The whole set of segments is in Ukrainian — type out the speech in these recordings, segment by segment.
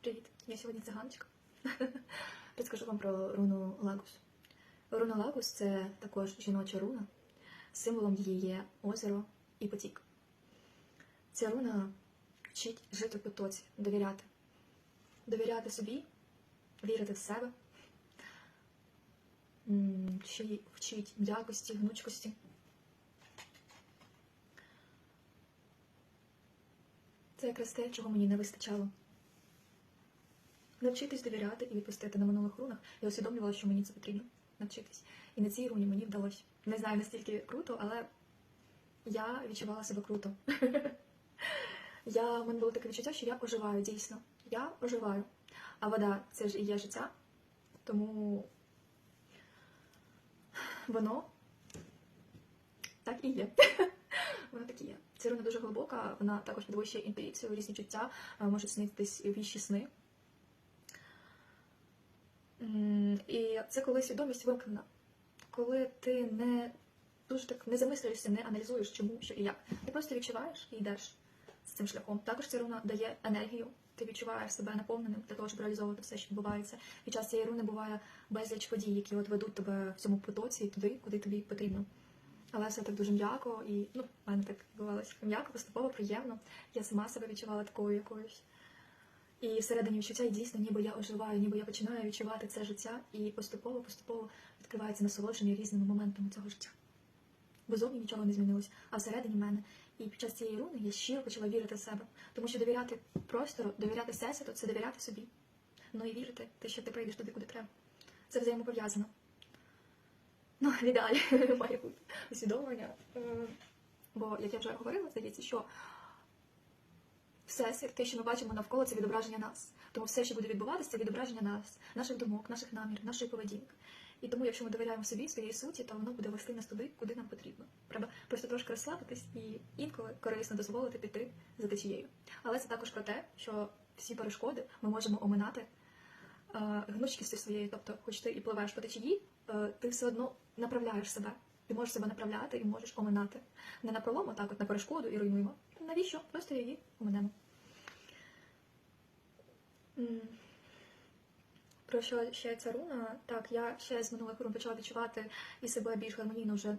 Привіт, я сьогодні циганочка. Розкажу вам про руну Лагус. Руна Лагус це також жіноча руна. Символом її є озеро і потік. Ця руна вчить жити в потоці, довіряти. Довіряти собі, вірити в себе, ще й вчить м'якості, гнучкості. Це якраз те, чого мені не вистачало. Навчитись довіряти і відпустити на минулих рунах. Я усвідомлювала, що мені це потрібно навчитись. І на цій руні мені вдалося. Не знаю настільки круто, але я відчувала себе круто. Я, в мене було таке відчуття, що я оживаю дійсно. Я оживаю. А вода це ж і є життя. Тому воно так і є. Воно так і є. Ця руна дуже глибока, вона також підвищує інтуїцію, різні чуття, е, можуть снитись віщі сни. І це коли свідомість вимкнена, коли ти не дуже так не замислюєшся, не аналізуєш, чому, що і як. Ти просто відчуваєш і йдеш з цим шляхом. Також ця руна дає енергію. Ти відчуваєш себе наповненим для того, щоб реалізовувати все, що відбувається. Під час цієї руни буває безліч подій, які от ведуть тебе в цьому потоці туди, куди тобі потрібно. Але все так дуже м'яко і ну, в мене так відбувалося м'яко, поступово, приємно. Я сама себе відчувала такою якоюсь. І всередині відчуття і дійсно, ніби я оживаю, ніби я починаю відчувати це життя, і поступово, поступово відкривається насолодження різними моментами цього життя. Бо зовні нічого не змінилось, а всередині мене. І під час цієї руни я щиро почала вірити в себе. Тому що довіряти простору, довіряти всесвіту це довіряти собі. Ну і вірити, те, що ти прийдеш туди, куди треба. Це взаємопов'язано. Ну, в ідеалі має бути усвідомлення. Е, Бо, як я вже говорила, здається, що всесвіт, те, що ми бачимо навколо, це відображення нас. Тому все, що буде відбуватися, це відображення нас, наших думок, наших намірів, нашої поведінки. І тому, якщо ми довіряємо собі, своїй суті, то воно буде вести нас туди, куди нам потрібно. Треба просто трошки розслабитись і інколи корисно дозволити піти за течією. Але це також про те, що всі перешкоди ми можемо оминати е, гнучкістю своєю. Тобто, хоч ти і пливеш по течії, е, ти все одно направляєш себе. Ти можеш себе направляти і можеш оминати. Не на пролому, так от на перешкоду і руйнуємо. Навіщо? Просто її оминемо. Про що ще ця руна? Так, я ще з минулих рун почала відчувати і себе більш гармонійно вже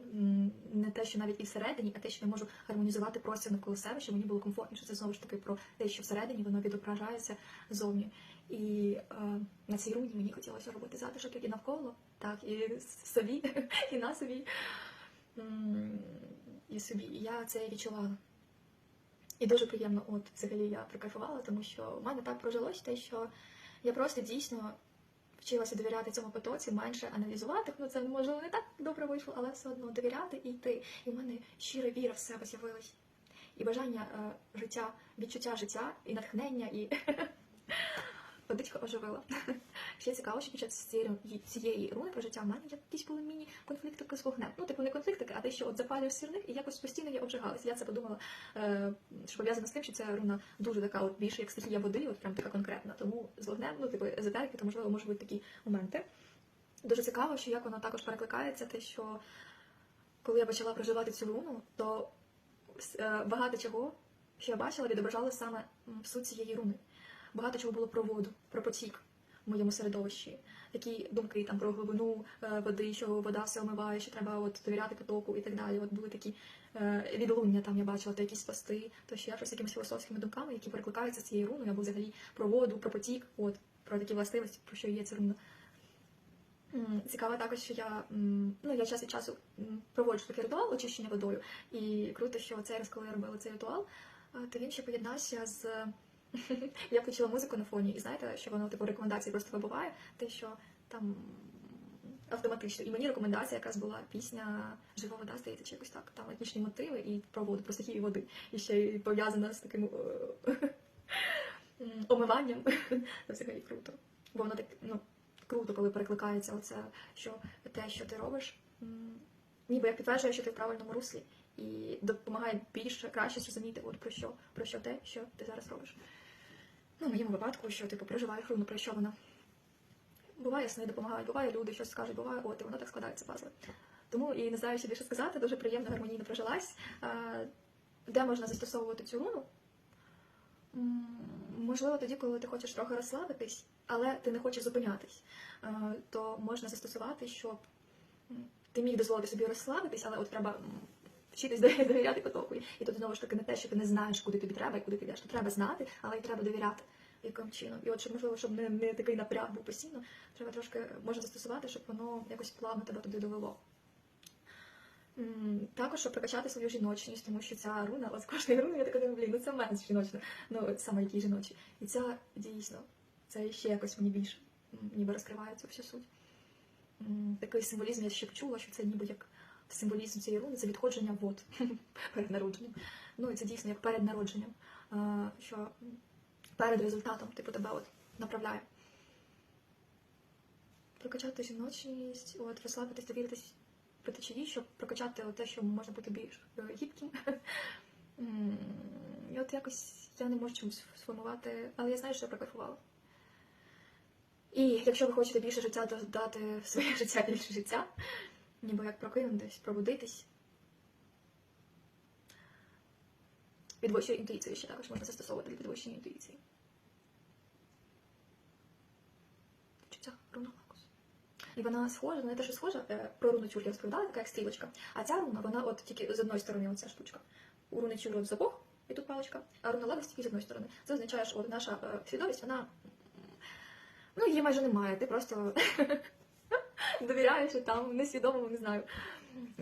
не те, що навіть і всередині, а те, що я можу гармонізувати простір навколо себе, щоб мені було комфортніше. Це знову ж таки про те, що всередині воно відображається зовні. І е, на цій руні мені хотілося робити затишок і навколо, так і собі, і на собі, і собі. Я це відчувала. І дуже приємно, от взагалі я прокайфувала, тому що в мене так прожилось те, що я просто дійсно вчилася довіряти цьому потоці, менше аналізувати. Ну це можливо не так добре вийшло, але все одно довіряти і йти. І в мене щира віра в себе з'явилась. І бажання е, життя, відчуття життя, і натхнення, і водичка оживила. Ще цікаво, що під час цієї, руни про життя в мене якісь були міні-конфліктики з вогнем. Ну, типу, не конфліктики, а те, що от запалюєш сірник і якось постійно я обжигалась. Я це подумала, е, що пов'язано з тим, що ця руна дуже така, от більше як стихія води, от прям така конкретна. Тому з вогнем, ну, типу, езотерики, то можливо можуть бути такі моменти. Дуже цікаво, що як воно також перекликається, те, що коли я почала проживати цю руну, то е, багато чого, що я бачила, відображалося саме в суть цієї руни. Багато чого було про воду, про потік в моєму середовищі. Такі думки там про глибину е, води, що вода все омиває, що треба от довіряти потоку і так далі. От були такі е, відлуння, там я бачила, то якісь пости, то ще щось якимись філософськими думками, які перекликаються з цією руною, або взагалі про воду, про потік, от про такі властивості, про що є ця руна. Цікаво також, що я ну я час від часу проводжу такий ритуал очищення водою. І круто, що цей раз, коли я робила цей ритуал, е, то він ще поєднався з. Я включила музику на фоні, і знаєте, що воно типу рекомендації просто вибуває, те, що там автоматично. І мені рекомендація якраз була пісня Жива вода, здається, чи якось так. Там етнічні мотиви і про воду, про стихію води. І ще й пов'язана з таким е, омиванням. Це взагалі круто. Бо воно так, ну, круто, коли перекликається оце, що те, що ти робиш, ніби як підтверджує, що ти в правильному руслі. І допомагає більше краще зрозуміти, от про що, про що те, що ти зараз робиш. Ну, в моєму випадку, що типу проживаєш руну, про що вона. Буває сни допомагають, буває люди щось скажуть, буває, от і воно так складається пазли. Тому і не знаю, що більше сказати, дуже приємно, гармонійно прожилась. Де можна застосовувати цю руну? Можливо, тоді, коли ти хочеш трохи розслабитись, але ти не хочеш зупинятись, то можна застосувати, щоб ти міг дозволити собі розслабитись, але от треба вчитись довіряти потоку. І тут знову ж таки не те, що ти не знаєш, куди тобі треба і куди ти йдеш. Треба знати, але й треба довіряти яким чином. І от щоб можливо, щоб не, не такий напряг був постійно, треба трошки можна застосувати, щоб воно якось плавно тебе туди довело. Також щоб прокачати свою жіночність, тому що ця руна, от з кожної руни я така думаю, блін, ну це менш жіночна, ну саме які жіночі. І ця дійсно, це ще якось мені більше ніби розкриває цю всю суть. Такий символізм я ще почула, що це ніби як символізм цієї руни, це відходження вод перед народженням. Ну і це дійсно як перед народженням, е, що перед результатом типу тебе от направляє. Прокачати жіночність, от розслабитись, довіритись по щоб прокачати те, що можна бути більш е, гібким. І от якось я не можу чомусь сформувати, але я знаю, що я прокайфувала. І якщо ви хочете більше життя, то дати своє життя більше життя, ніби як прокинутись, пробудитись. Підвищує інтуїцію ще також можна застосовувати для підвищення інтуїції. Чуття руна лакус. І вона схожа, не те, що схожа, е, про руну чур я розповідала, така як стрілочка. А ця руна, вона от тільки з одної сторони оця штучка. У руни чур от запох, і тут паличка, а руна лагос тільки з одної сторони. Це означає, що от наша е, свідомість, вона. Ну, її майже немає. Ти просто довіряєш і там несвідомо, не знаю.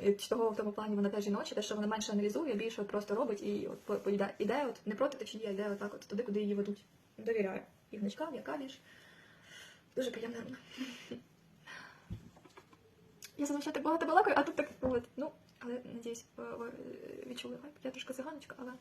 І Того в тому плані вона теж жіноча, те, що вона менше аналізує, більше просто робить і от по, іде, от не проти течії, а йде отак от туди, куди її ведуть. Довіряє. І гнучкам, яка більш. Дуже приємна руна. Я зазвичай так багато балакаю, а тут так от. Ну, але надіюсь, ви ви відчули. Я трошки циганочка, але